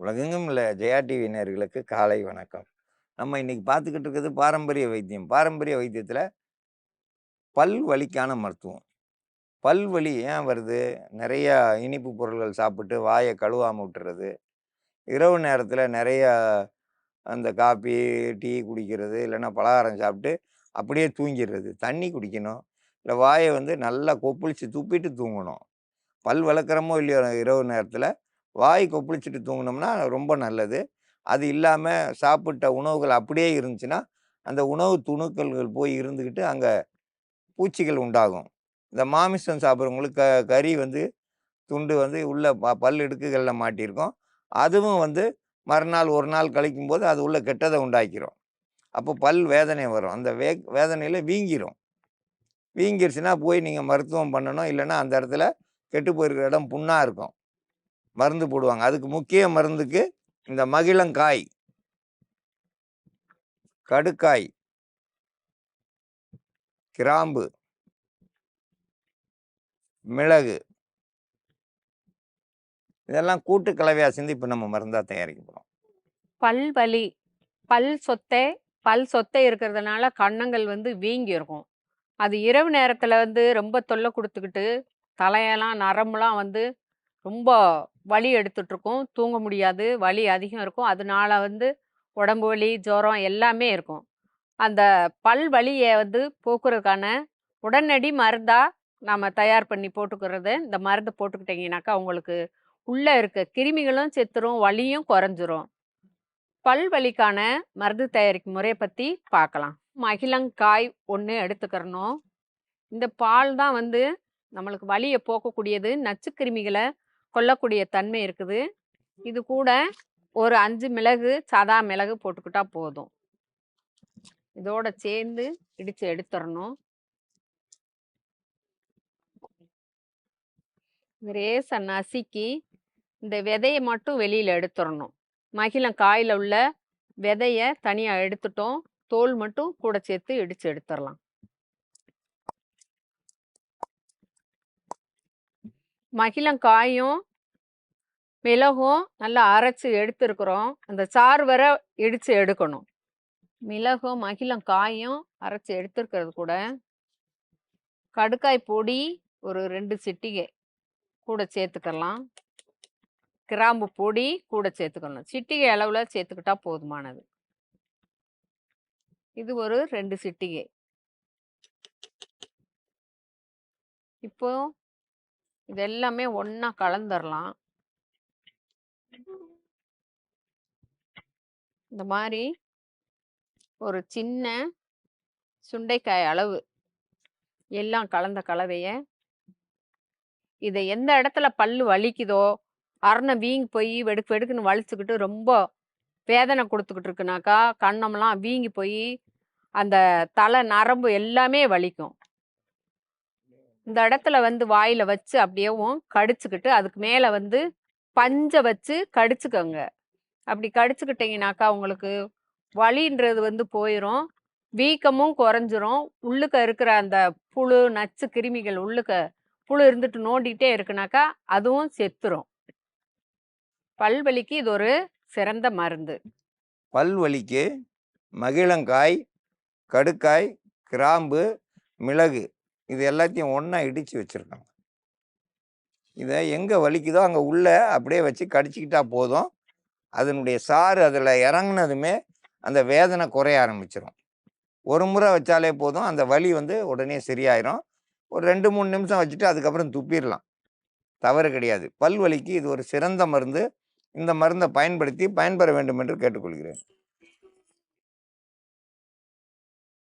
உலகெங்கும் உள்ள ஜெயா டிவி நேர்களுக்கு காலை வணக்கம். நம்ம இன்னைக்கு பார்த்துக்கிட்டு இருக்கிறது பாரம்பரிய வைத்தியம். பாரம்பரிய வைத்தியத்தில் பல் வலிக்கான மருத்துவம். பல் வலி ஏன் வருது? நிறையா இனிப்பு பொருள்கள் சாப்பிட்டு வாயை கழுவாமல் விட்டுறது. இரவு நேரத்தில் நிறையா அந்த காப்பி டீ குடிக்கிறது இல்லைன்னா பலகாரம் சாப்பிட்டு அப்படியே தூங்கிடுறது. தண்ணி குடிக்கணும். இல்லை வாயை வந்து நல்லா கொப்பளிச்சு துப்பிட்டு தூங்கணும். பல் வளர்க்குறமோ இல்லையோ இரவு நேரத்தில் வாய் கொப்பளிச்சுட்டு தூங்கினோம்னா ரொம்ப நல்லது. அது இல்லாமல் சாப்பிட்ட உணவுகள் அப்படியே இருந்துச்சுன்னா அந்த உணவு துணுக்கல்கள் போய் இருந்துக்கிட்டு அங்கே பூச்சிகள் உண்டாகும். இந்த மாமிசம் சாப்பிட்றவங்களுக்கு க கறி வந்து துண்டு வந்து உள்ள ப பல் இடுக்குகளில் மாட்டியிருக்கும். அதுவும் வந்து மறுநாள் ஒரு நாள் கழிக்கும் போது அது உள்ள கெட்டதை உண்டாக்கிறோம் அப்போ பல் வேதனை வரும். அந்த வே வேதனையில் வீங்கிரும். வீங்கிருச்சுன்னா போய் நீங்கள் மருத்துவம் பண்ணணும். இல்லைன்னா அந்த இடத்துல கெட்டு போயிருக்கிற இடம் புண்ணாக இருக்கும். மருந்து போடுவாங்க. அதுக்கு முக்கிய மருந்துக்கு இந்த மகிழங்காய். கடுக்காய். கிராம்பு. மிளகு. இதெல்லாம் கூட்டு கலவையாக சேர்ந்து இப்போ நம்ம மருந்தாக தயாரிக்க போகிறோம் பல் வலி பல் சொத்தை பல் சொத்தை இருக்கிறதுனால கன்னங்கள் வந்து வீங்கி இருக்கும். அது இரவு நேரத்தில் வந்து ரொம்ப தொல்லை கொடுத்துக்கிட்டு தலையெல்லாம் நரம்புலாம் வந்து ரொம்ப வலி எடுத்துட்ருக்கும் தூங்க முடியாது. வலி அதிகம் இருக்கும். அதனால வந்து உடம்பு வலி ஜுரம் எல்லாமே இருக்கும். அந்த பல் வலியை வந்து போக்குறதுக்கான உடனடி மருந்தாக நாம் தயார் பண்ணி போட்டுக்கிறது. இந்த மருந்து போட்டுக்கிட்டிங்கனாக்கா உங்களுக்கு உள்ளே இருக்க கிருமிகளும் செத்துரும் வலியும் குறைஞ்சிரும். பல் வலிக்கான மருந்து தயாரிக்கும் முறையை பற்றி பார்க்கலாம் மகிழங்காய் ஒன்று எடுத்துக்கிறணும். இந்த பால் தான் வந்து நம்மளுக்கு வலியை போக்கக்கூடியது. நச்சுக்கிருமிகளை கொல்லக்கூடிய தன்மை இருக்குது. இது கூட ஒரு அஞ்சு மிளகு சாதா மிளகு போட்டுக்கிட்டா போதும். இதோட சேர்ந்து இடித்து எடுத்துடணும் ரேச நசுக்கி இந்த விதையை மட்டும் வெளியில் எடுத்துடணும் மகிழம் காயில் உள்ள விதையை தனியாக எடுத்துட்டோம். தோல் மட்டும் கூட சேர்த்து இடித்து எடுத்துடலாம் மகிழங்காயும் மிளகும் நல்லா அரைச்சி எடுத்துருக்குறோம். அந்த சாறு வர இடித்து எடுக்கணும். மிளகும் மகிழங்காயும் அரைச்சி எடுத்துருக்கிறது கூட. கடுக்காய் பொடி ஒரு ரெண்டு சிட்டிகை கூட சேர்த்துக்கலாம். கிராம்பு பொடி கூட சேர்த்துக்கணும். சிட்டிகை அளவில் சேர்த்துக்கிட்டா போதுமானது. இது ஒரு ரெண்டு சிட்டிகை. இப்போ இது எல்லாமே ஒன்றா கலந்துடலாம் இந்த மாதிரி ஒரு சின்ன சுண்டைக்காய் அளவு எல்லாம் கலந்த கலவைய இதை எந்த இடத்துல பல்லு வலிக்குதோ அரணை வீங்கி போய் வெடுக்கு வெடுக்குன்னு வலிச்சுக்கிட்டு ரொம்ப வேதனை கொடுத்துக்கிட்டு இருக்குனாக்கா கண்ணம்லாம் வீங்கி போய் அந்த தலை நரம்பு எல்லாமே வலிக்கும். இந்த இடத்துல வந்து வாயில வச்சு அப்படியேவும் கடிச்சுக்கிட்டு அதுக்கு மேலே வந்து பஞ்சை வச்சு கடிச்சுக்கோங்க. அப்படி கடிச்சுக்கிட்டீங்கனாக்கா உங்களுக்கு வலின்றது வந்து போயிடும் வீக்கமும் குறைஞ்சிரும். உள்ளுக்க இருக்கிற அந்த புழு நச்சு கிருமிகள் உள்ளுக்க புழு இருந்துட்டு நோண்டிகிட்டே இருக்குனாக்கா அதுவும் செத்துரும். பல்வலிக்கு இது ஒரு சிறந்த மருந்து. பல்வலிக்கு மகிழங்காய் கடுக்காய் கிராம்பு மிளகு. இது எல்லாத்தையும் ஒன்றா இடித்து வச்சுருக்காங்க. இதை எங்கே வலிக்குதோ அங்கே உள்ள அப்படியே வச்சு கடிச்சிக்கிட்டா போதும். அதனுடைய சாறு அதில் இறங்குனதுமே அந்த வேதனை குறைய ஆரம்பிச்சிடும் ஒரு முறை வச்சாலே போதும். அந்த வலி வந்து உடனே சரியாயிரும். ஒரு ரெண்டு மூணு நிமிஷம் வச்சுட்டு அதுக்கப்புறம் துப்பிடலாம். தவறு கிடையாது. பல் வலிக்கு இது ஒரு சிறந்த மருந்து. இந்த மருந்தை பயன்படுத்தி பயன்பெற வேண்டும் என்று கேட்டுக்கொள்கிறேன்.